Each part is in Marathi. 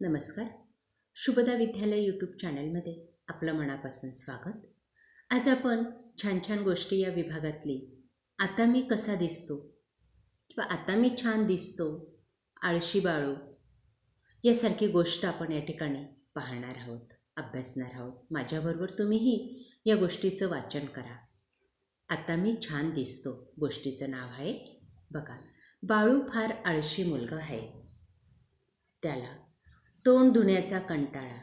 नमस्कार. शुभदा विद्यालय यूट्यूब चॅनलमध्ये आपलं मनापासून स्वागत. आज आपण छान छान गोष्टी या विभागातली आता मी कसा दिसतो किंवा आता मी छान दिसतो आळशी बाळू यासारखी गोष्ट आपण या ठिकाणी पाहणार आहोत अभ्यासणार आहोत. माझ्याबरोबर तुम्हीही या गोष्टीचं वाचन करा. आता मी छान दिसतो. गोष्टीचं नाव आहे बघा बाळू फार आळशी मुलगा आहे. त्याला तोंड धुण्याचा कंटाळा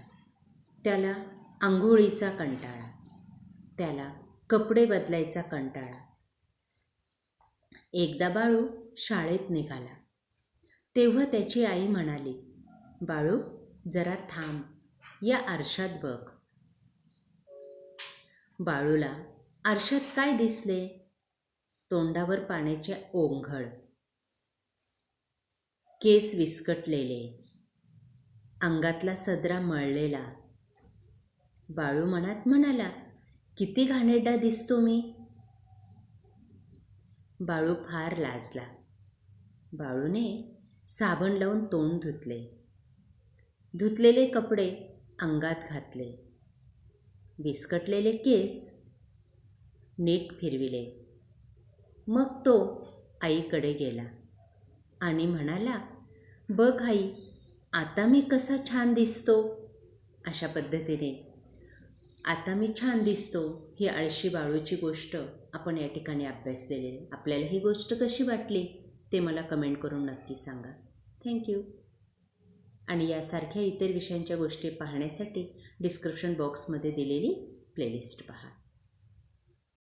त्याला आंघोळीचा कंटाळा त्याला कपडे बदलायचा कंटाळा. एकदा बाळू शाळेत निघाला. तेव्हा त्याची आई म्हणाली बाळू जरा थांब या आरशात बघ. बाळूला आरशात काय दिसले? तोंडावर पाण्याचे ओंघळ. केस विस्कटलेले. अंगातला सदरा मळलेला. बाळू मनात म्हणाला किती घाणेरडा दिसतो मी. बाळू फार लाजला. बाळूने साबण लावून तोंड धुतले. धुतलेले कपडे अंगात घातले. विस्कटलेले केस नीट फिरविले. मग तो आईकडे गेला आणि म्हणाला बघ आई आता मी कसा छान दिसतो? अशा पद्धतीने. आता मी छान दिसतो ही आळशी बाळूची गोष्ट आपण या ठिकाणी अभ्यासलेली आहे आपल्याला ही गोष्ट कशी वाटली ते मला कमेंट करून नक्की सांगा. थँक्यू आणि यासारख्या इतर विषयांच्या गोष्टी पाहण्यासाठी डिस्क्रिप्शन बॉक्समध्ये दिलेली प्लेलिस्ट पहा.